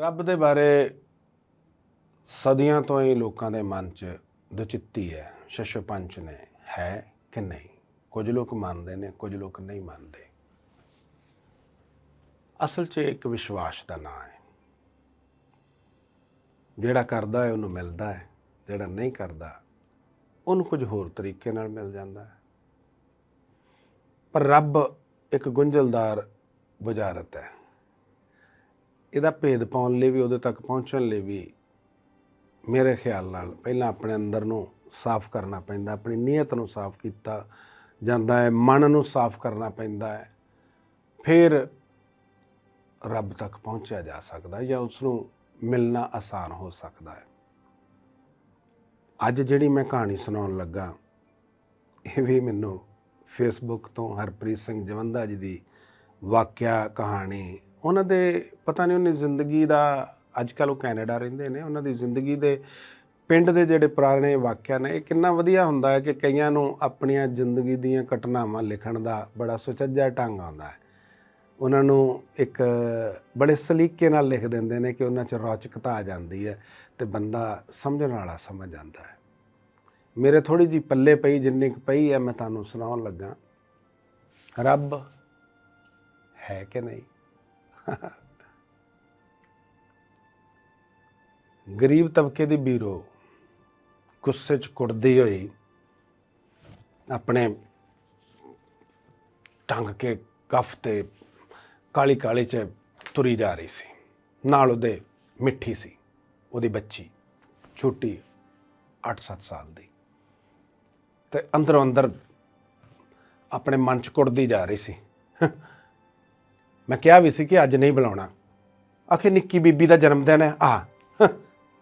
ਰੱਬ ਦੇ ਬਾਰੇ ਸਦੀਆਂ ਤੋਂ ਹੀ ਲੋਕਾਂ ਦੇ ਮਨ 'ਚ ਦੁਚਿੱਤੀ ਹੈ ਸ਼ਸ਼ੋ ਪੰਚ ਨੇ, ਹੈ ਕਿ ਨਹੀਂ? ਕੁਝ ਲੋਕ ਮੰਨਦੇ ਨੇ, ਕੁਝ ਲੋਕ ਨਹੀਂ ਮੰਨਦੇ। ਅਸਲ 'ਚ ਇੱਕ ਵਿਸ਼ਵਾਸ ਦਾ ਨਾਂ ਹੈ। ਜਿਹੜਾ ਕਰਦਾ ਹੈ, ਉਹਨੂੰ ਮਿਲਦਾ ਹੈ, ਜਿਹੜਾ ਨਹੀਂ ਕਰਦਾ, ਉਹਨੂੰ ਕੁਝ ਹੋਰ ਤਰੀਕੇ ਨਾਲ ਮਿਲ ਜਾਂਦਾ ਹੈ। ਪਰ ਰੱਬ ਇੱਕ ਗੁੰਝਲਦਾਰ ਬੁਝਾਰਤ ਹੈ। ਇਹਦਾ ਭੇਦ ਪਾਉਣ ਲਈ ਵੀ, ਉਹਦੇ ਤੱਕ ਪਹੁੰਚਣ ਲਈ ਵੀ ਮੇਰੇ ਖਿਆਲ ਨਾਲ ਪਹਿਲਾਂ ਆਪਣੇ ਅੰਦਰ ਨੂੰ ਸਾਫ਼ ਕਰਨਾ ਪੈਂਦਾ, ਆਪਣੀ ਨੀਅਤ ਨੂੰ ਸਾਫ਼ ਕੀਤਾ ਜਾਂਦਾ ਹੈ, ਮਨ ਨੂੰ ਸਾਫ਼ ਕਰਨਾ ਪੈਂਦਾ ਹੈ। ਫਿਰ ਰੱਬ ਤੱਕ ਪਹੁੰਚਿਆ ਜਾ ਸਕਦਾ ਜਾਂ ਉਸ ਨੂੰ ਮਿਲਣਾ ਆਸਾਨ ਹੋ ਸਕਦਾ ਹੈ। ਅੱਜ ਜਿਹੜੀ ਮੈਂ ਕਹਾਣੀ ਸੁਣਾਉਣ ਲੱਗਾ, ਇਹ ਵੀ ਮੈਨੂੰ ਫੇਸਬੁੱਕ ਤੋਂ ਹਰਪ੍ਰੀਤ ਸਿੰਘ ਜਵੰਦਾ ਜੀ ਦੀ ਵਾਕਿਆ ਕਹਾਣੀ ਉਹਨਾਂ ਦੇ, ਪਤਾ ਨਹੀਂ ਉਹਨੇ ਜ਼ਿੰਦਗੀ ਦਾ ਅੱਜ ਕੱਲ ਉਹ ਕੈਨੇਡਾ ਰਹਿੰਦੇ ਨੇ, ਉਹਨਾਂ ਦੀ ਜ਼ਿੰਦਗੀ ਦੇ ਪਿੰਡ ਦੇ ਜਿਹੜੇ ਪੁਰਾਣੇ ਵਾਕਿਆ ਨੇ, ਇਹ ਕਿੰਨਾ ਵਧੀਆ ਹੁੰਦਾ ਹੈ ਕਿ ਕਈਆਂ ਨੂੰ ਆਪਣੀਆਂ ਜ਼ਿੰਦਗੀ ਦੀਆਂ ਘਟਨਾਵਾਂ ਲਿਖਣ ਦਾ ਬੜਾ ਸੁਚੱਜਾ ਢੰਗ ਆਉਂਦਾ ਹੈ। ਉਹਨਾਂ ਨੂੰ ਇੱਕ ਬੜੇ ਸਲੀਕੇ ਨਾਲ ਲਿਖ ਦਿੰਦੇ ਨੇ ਕਿ ਉਹਨਾਂ 'ਚ ਰੌਚਕਤਾ ਆ ਜਾਂਦੀ ਹੈ ਤੇ ਬੰਦਾ ਸਮਝਣ ਵਾਲਾ ਸਮਝ ਜਾਂਦਾ ਹੈ। ਮੇਰੇ ਥੋੜੀ ਜੀ ਪੱਲੇ ਪਈ, ਜਿੰਨੀ ਕੁ ਪਈ ਹੈ, ਮੈਂ ਤੁਹਾਨੂੰ ਸੁਣਾਉਣ ਲੱਗਾ। ਰੱਬ ਹੈ ਕਿ ਨਹੀਂ? ਗਰੀਬ ਤਬਕੇ ਦੀ ਬੀਰੋ ਗੁੱਸੇ 'ਚ ਕੁੱਟਦੀ ਹੋਈ ਆਪਣੇ ਟੰਗ ਕੇ ਕਫ ਤੇ ਕਾਲੀ ਕਾਲੀ 'ਚ ਤੁਰੀ ਜਾ ਰਹੀ ਸੀ। ਨਾਲ ਉਹਦੇ ਮਿੱਠੀ ਸੀ। ਉਹਦੀ ਬੱਚੀ ਛੋਟੀ 8-7 ਸਾਲ ਦੀ। ਤੇ ਅੰਦਰੋਂ ਅੰਦਰ ਆਪਣੇ ਮਨ 'ਚ ਕੁੱਟਦੀ ਜਾ ਰਹੀ ਸੀ। ਮੈਂ ਕਿਹਾ ਵੀ ਸੀ ਕਿ ਅੱਜ ਨਹੀਂ ਬੁਲਾਉਣਾ। ਆਖੇ, ਨਿੱਕੀ ਬੀਬੀ ਦਾ ਜਨਮ ਦਿਨ ਹੈ। ਆ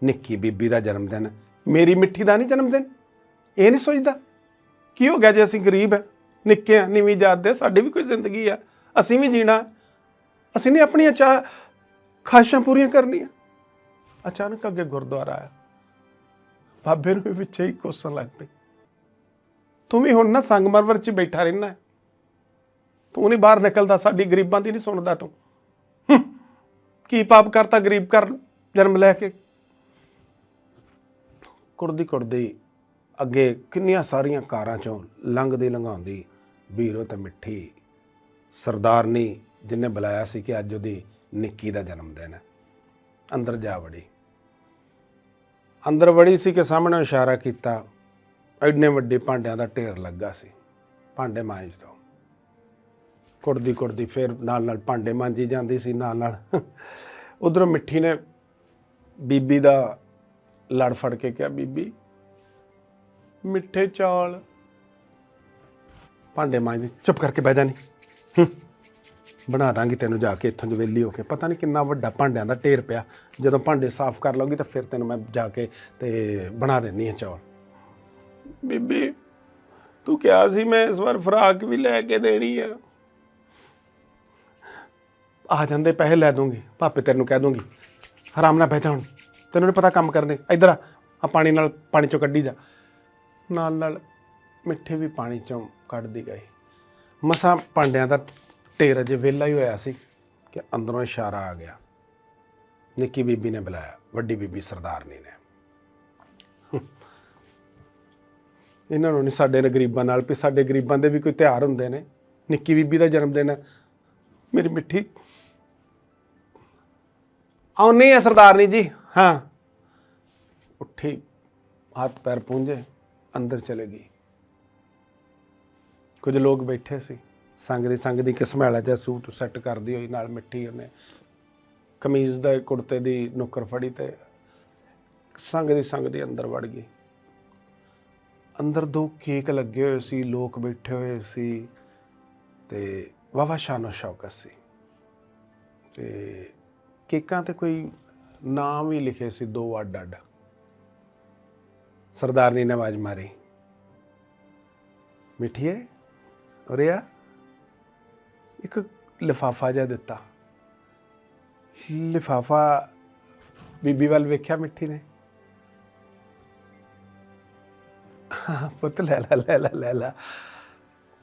ਨਿੱਕੀ ਬੀਬੀ ਦਾ ਜਨਮ ਦਿਨ। ਮੇਰੀ ਮਿੱਠੀ ਦਾ ਨਹੀਂ ਜਨਮ ਦਿਨ? ਇਹ ਨਹੀਂ ਸੋਚਦਾ? ਕੀ ਹੋ ਗਿਆ ਜੇ ਅਸੀਂ ਗਰੀਬ ਹੈ? ਨਿੱਕੇ ਆ ਨੀਵੀਂ ਜਾਤ ਦੇ, ਸਾਡੀ ਵੀ ਕੋਈ ਜ਼ਿੰਦਗੀ ਆ। ਅਸੀਂ ਵੀ ਜੀਣਾ। ਅਸੀਂ ਨਹੀਂ ਆਪਣੀਆਂ ਚਾਹ, ਖਾਹਿਸ਼ਾਂ ਪੂਰੀਆਂ ਕਰਨੀਆਂ। ਅਚਾਨਕ ਅੱਗੇ ਗੁਰਦੁਆਰਾ ਆਇਆ। ਬਾਬੇ ਨੂੰ ਵੀ ਵਿੱਚੇ ਹੀ ਕੋਸਣ ਲੱਗ ਪਈ। ਤੂੰ ਵੀ ਹੁਣ ਨਾ ਸੰਗਮਰਵਰ 'ਚ ਬੈਠਾ ਰਹਿਣਾ ਤੂੰ ਨਹੀਂ ਬਾਹਰ ਨਿਕਲਦਾ, ਸਾਡੀ ਗਰੀਬਾਂ ਦੀ ਨਹੀਂ ਸੁਣਦਾ ਤੂੰ। ਕੀ ਪਾਪ ਕਰਤਾ ਗਰੀਬ ਕਰ ਜਨਮ ਲੈ ਕੇ? ਕੁੜਦੀ ਕੁੜਦੀ ਅੱਗੇ ਕਿੰਨੀਆਂ ਸਾਰੀਆਂ ਕਾਰਾਂ ਚੋਂ ਲੰਘਦੀ ਲੰਘਾਉਂਦੀ, ਵੀਰੋ ਤੇ ਮਿੱਠੀ ਸਰਦਾਰਨੀ ਜਿਹਨੇ ਬੁਲਾਇਆ ਸੀ ਕਿ ਅੱਜ ਉਹਦੀ ਨਿੱਕੀ ਦਾ ਜਨਮ ਦਿਨ ਹੈ। ਅੰਦਰ ਜਾ ਵੜੀ। ਅੰਦਰ ਵੜੀ ਸੀ ਕਿ ਸਾਹਮਣੇ ਇਸ਼ਾਰਾ ਕੀਤਾ ਐਡਨੇ ਵੱਡੇ ਭਾਂਡਿਆਂ ਦਾ ਢੇਰ ਲੱਗਾ ਸੀ, ਭਾਂਡੇ ਮਾਂਜ ਦੋ। ਕੁੜਦੀ ਕੁੜਦੀ ਫਿਰ ਨਾਲ ਨਾਲ ਭਾਂਡੇ ਮਾਂਜੀ ਜਾਂਦੀ ਸੀ, ਨਾਲ ਨਾਲ। ਉਧਰੋਂ ਮਿੱਠੀ ਨੇ ਬੀਬੀ ਦਾ ਲੜ ਫੜ ਕੇ ਕਿਹਾ, ਬੀਬੀ, ਮਿੱਠੇ ਚੌਲ। ਭਾਂਡੇ ਮਾਂਜ ਚੁੱਪ ਕਰਕੇ ਬਹਿ ਜਾਣੀ ਬਣਾ ਦਾਂਗੀ ਤੈਨੂੰ ਜਾ ਕੇ, ਇੱਥੋਂ ਜਵੇਲੀ ਹੋ ਕੇ। ਪਤਾ ਨਹੀਂ ਕਿੰਨਾ ਵੱਡਾ ਭਾਂਡਿਆਂ ਦਾ ਢੇਰ ਪਿਆ। ਜਦੋਂ ਭਾਂਡੇ ਸਾਫ਼ ਕਰ ਲਓਗੀ ਤਾਂ ਫਿਰ ਤੈਨੂੰ ਮੈਂ ਜਾ ਕੇ ਤੇ ਬਣਾ ਦੇਣੀ ਆ ਚੌਲ। ਬੀਬੀ, ਤੂੰ ਕਿਹਾ ਸੀ ਮੈਂ ਇਸ ਵਾਰ ਫਰਾਕ ਵੀ ਲੈ ਕੇ ਦੇਣੀ ਆ। ਆ ਜਾਂਦੇ, ਪੈਸੇ ਲੈ ਦੂੰਗੀ, ਭਾਪੇ ਤੈਨੂੰ ਕਹਿ ਦੂੰਗੀ। ਆਰਾਮ ਨਾਲ ਬਹਿ ਜਾ ਹੁਣ। ਤੈਨੂੰ ਨਹੀਂ ਪਤਾ ਕੰਮ ਕਰਨੇ। ਇੱਧਰ ਆ ਆ ਪਾਣੀ ਨਾਲ ਪਾਣੀ ਚੋਂ ਕੱਢੀ ਜਾ। ਨਾਲ ਨਾਲ ਮਿੱਠੇ ਵੀ ਪਾਣੀ ਚੋਂ ਕੱਢਦੀ ਗਈ। ਮਸਾਂ ਭਾਂਡਿਆਂ ਦਾ ਢੇਰ ਅਜੇ ਵਿਹਲਾ ਹੀ ਹੋਇਆ ਸੀ ਕਿ ਅੰਦਰੋਂ ਇਸ਼ਾਰਾ ਆ ਗਿਆ। ਨਿੱਕੀ ਬੀਬੀ ਨੇ ਬੁਲਾਇਆ। ਵੱਡੀ ਬੀਬੀ ਸਰਦਾਰਨੀ ਨੇ ਇਹਨਾਂ ਨੂੰ ਨਹੀਂ ਸਾਡੇ ਨੇ ਗਰੀਬਾਂ ਨਾਲ ਵੀ, ਸਾਡੇ ਗਰੀਬਾਂ ਦੇ ਵੀ ਕੋਈ ਤਿਉਹਾਰ ਹੁੰਦੇ ਨੇ। ਨਿੱਕੀ ਬੀਬੀ ਦਾ ਜਨਮ ਦਿਨ ਹੈ। ਮੇਰੀ ਮਿੱਠੀ ਆਉਣੀ ਹੈ ਸਰਦਾਰਨੀ ਜੀ। ਹਾਂ। ਉੱਠੀ, ਹੱਥ ਪੈਰ ਪੂੰਝੇ, ਅੰਦਰ ਚਲੇ ਗਈ। ਕੁਝ ਲੋਕ ਬੈਠੇ ਸੀ। ਸੰਗ ਦੀ ਸੰਗ ਦੀ ਕਿਸਮੈਲਾ ਜਿਹਾ ਸੂਟ ਸੈੱਟ ਕਰਦੀ ਹੋਈ, ਨਾਲ ਮਿੱਠੀ ਉਹਨੇ ਕਮੀਜ਼ ਦਾ ਕੁੜਤੇ ਦੀ ਨੁੱਕਰ ਫੜੀ ਤੇ ਸੰਗ ਦੀ ਸੰਗ ਦੀ ਅੰਦਰ ਵੜ ਗਈ। ਅੰਦਰ ਦੋ ਕੇਕ ਲੱਗੇ ਹੋਏ ਸੀ, ਲੋਕ ਬੈਠੇ ਹੋਏ ਸੀ ਤੇ ਵਾਵਾ ਸ਼ਾਨੋ ਸ਼ੌਕਤ ਸੀ। ਤੇ ਕੇਕਾਂ ਤੇ ਕੋਈ ਨਾਮ ਵੀ ਲਿਖੇ ਸੀ, ਦੋ ਅੱਡ ਅੱਡ। ਸਰਦਾਰਨੀ ਨੇ ਆਵਾਜ਼ ਮਾਰੀ। ਮਿੱਠੀਏ ਉਰੇ ਇੱਕ ਲਿਫਾਫਾ ਜਿਹਾ ਦਿੱਤਾ। ਲਿਫਾਫਾ ਬੀਬੀ ਵੱਲ ਵੇਖਿਆ ਮਿੱਠੀ ਨੇ। ਪੁੱਤ, ਲੈ ਲੈ ਲੈ ਲੈ ਲੈ ਲੈ।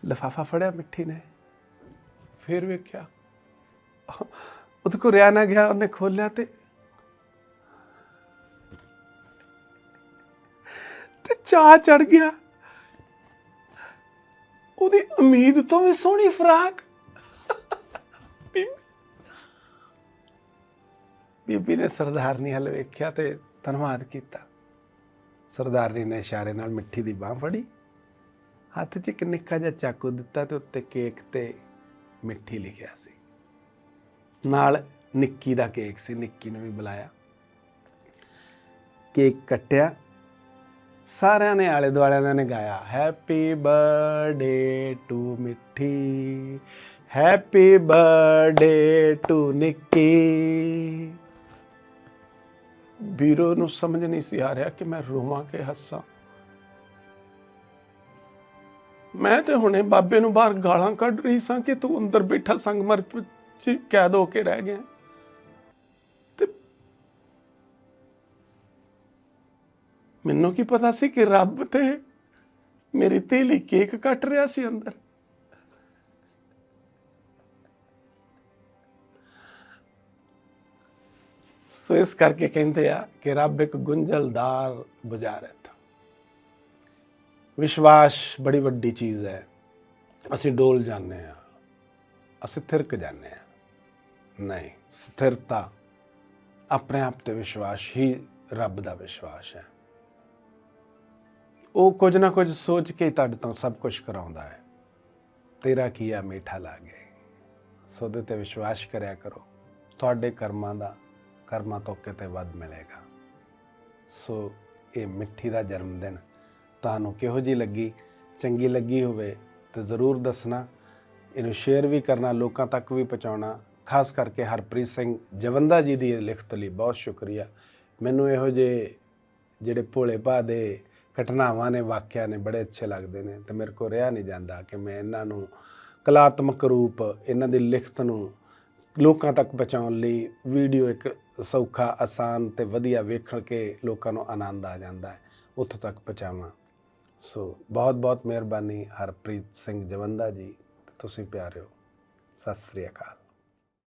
ਲਿਫਾਫਾ ਫੜਿਆ ਮਿੱਠੀ ਨੇ। ਫਿਰ ਵੇਖਿਆ। ਉਹਦੇ ਕੋ ਰਿਆ ਨਾ ਗਿਆ ਉਹਨੇ ਖੋਲਿਆ ਤੇ ਤੇ ਚਾਹ ਚੜ ਗਿਆ ਉਹਦੀ ਉਮੀਦ ਤੋਂ ਵੀ ਸੋਹਣੀ ਫਰਾਕ ਬੀਬੀ ਨੇ ਸਰਦਾਰਨੀ ਹਲ ਵੇਖਿਆ ਤੇ ਧੰਨਵਾਦ ਕੀਤਾ ਸਰਦਾਰਨੀ ਨੇ ਇਸ਼ਾਰੇ ਨਾਲ ਮਿੱਠੀ ਦੀ ਬਾਹ ਫੜੀ ਹੱਥ 'ਚ ਇੱਕ ਨਿੱਕਾ ਜਿਹਾ ਚਾਕੂ ਦਿੱਤਾ ਤੇ ਉੱਤੇ ਕੇਕ ਤੇ ਮਿੱਠੀ ਲਿਖਿਆ ਸੀ ਨਾਲ ਨਿੱਕੀ ਦਾ ਕੇਕ ਸੀ, ਨਿੱਕੀ ਨੂੰ ਵੀ ਬੁਲਾਇਆ। ਕੇਕ ਕੱਟਿਆ। ਸਾਰਿਆਂ ਨੇ ਆਲੇ ਦੁਆਲਿਆਂ ਨੇ ਗਾਇਆ happy birthday to Mitthi happy birthday to Nikki. ਵੀਰੋ ਨੂੰ ਸਮਝ ਨਹੀਂ ਸੀ ਆ ਰਿਹਾ ਕਿ ਮੈਂ ਰੋਵਾਂ ਕਿ ਹੱਸਾਂ। ਮੈਂ ਤੇ ਹੁਣੇ ਬਾਬੇ ਨੂੰ ਬਾਹਰ ਗਾਲਾਂ ਕੱਢ ਰਹੀ ਸਾਂ ਕਿ ਤੂੰ ਅੰਦਰ ਬੈਠਾ ਸੰਗਮਰ ਚ ਕੈਦ ਹੋ ਕੇ ਰਹਿ ਗਏ। ਤੇ ਮੈਨੂੰ ਕੀ ਪਤਾ ਸੀ ਕਿ ਰੱਬ ਤੇ ਮੇਰੀ ਤੇਲੀ ਕੇਕ ਕੱਟ ਰਿਹਾ ਸੀ ਅੰਦਰ? ਸੋ ਇਸ ਕਰਕੇ ਕਹਿੰਦੇ ਆ ਕਿ ਰੱਬ ਇੱਕ ਗੁੰਝਲਦਾਰ ਬੁਝਾਰਤ ਵਿਸ਼ਵਾਸ ਬੜੀ ਵੱਡੀ ਚੀਜ਼ ਹੈ। ਅਸੀਂ ਡੋਲ ਜਾਂਦੇ ਆ ਅਸੀਂ ਥਿਰਕ ਜਾਂਦੇ ਆ ਨਹੀਂ, ਸਥਿਰਤਾ ਆਪਣੇ ਆਪ ਤੇ ਵਿਸ਼ਵਾਸ ਹੀ ਰੱਬ ਦਾ ਵਿਸ਼ਵਾਸ ਹੈ। ਉਹ ਕੁਝ ਨਾ ਕੁਝ ਸੋਚ ਕੇ ਹੀ ਤੁਹਾਡੇ ਤੋਂ ਸਭ ਕੁਝ ਕਰਾਉਂਦਾ ਹੈ। ਤੇਰਾ ਕੀਆ ਮੀਠਾ ਲਾਗੇ? ਸੋ ਉਹਦੇ ਤੇ ਵਿਸ਼ਵਾਸ ਕਰਿਆ ਕਰੋ। ਤੁਹਾਡੇ ਕਰਮਾਂ ਦਾ, ਕਰਮਾਂ ਤੋਂ ਕਿਤੇ ਵੱਧ ਮਿਲੇਗਾ। ਸੋ ਇਹ ਮਿੱਠੀ ਦਾ ਜਨਮ ਦਿਨ ਤੁਹਾਨੂੰ ਕਿਹੋ ਜੀ ਲੱਗੀ? ਚੰਗੀ ਲੱਗੀ ਹੋਵੇ ਤੇ ਜ਼ਰੂਰ ਦੱਸਣਾ। ਇਹਨੂੰ ਸ਼ੇਅਰ ਵੀ ਕਰਨਾ, ਲੋਕਾਂ ਤੱਕ ਵੀ ਪਹੁੰਚਾਉਣਾ। ਖਾਸ ਕਰਕੇ ਹਰਪ੍ਰੀਤ ਸਿੰਘ ਜਵੰਦਾ ਜੀ ਦੀ ਲਿਖਤ ਲਈ ਬਹੁਤ ਸ਼ੁਕਰੀਆ। ਮੈਨੂੰ ਇਹੋ ਜਿਹੇ ਜਿਹੜੇ ਭੋਲੇ ਭਾਅ ਦੇ ਘਟਨਾਵਾਂ ਨੇ, ਵਾਕਿਆ ਨੇ ਬੜੇ ਅੱਛੇ ਲੱਗਦੇ ਨੇ ਤੇ ਮੇਰੇ ਕੋ ਰਿਹਾ ਨਹੀਂ ਜਾਂਦਾ ਕਿ ਮੈਂ ਇਹਨਾਂ ਨੂੰ ਕਲਾਤਮਕ ਰੂਪ, ਇਹਨਾਂ ਦੀ ਲਿਖਤ ਨੂੰ ਲੋਕਾਂ ਤੱਕ ਪਹੁੰਚਾਉਣ ਲਈ ਵੀਡੀਓ ਇੱਕ ਸੌਖਾ, ਆਸਾਨ ਤੇ ਵਧੀਆ ਵੇਖਣ ਕੇ ਲੋਕਾਂ ਨੂੰ ਆਨੰਦ ਆ ਜਾਂਦਾ ਹੈ, ਉੱਥੋਂ ਤੱਕ ਪਹੁੰਚਾਵਾਂ। ਸੋ ਬਹੁਤ ਬਹੁਤ ਮਿਹਰਬਾਨੀ ਹਰਪ੍ਰੀਤ ਸਿੰਘ ਜਵੰਦਾ ਜੀ, ਤੁਸੀਂ ਪਿਆਰਿਓ, ਸਤਿ ਸ੍ਰੀ ਅਕਾਲ।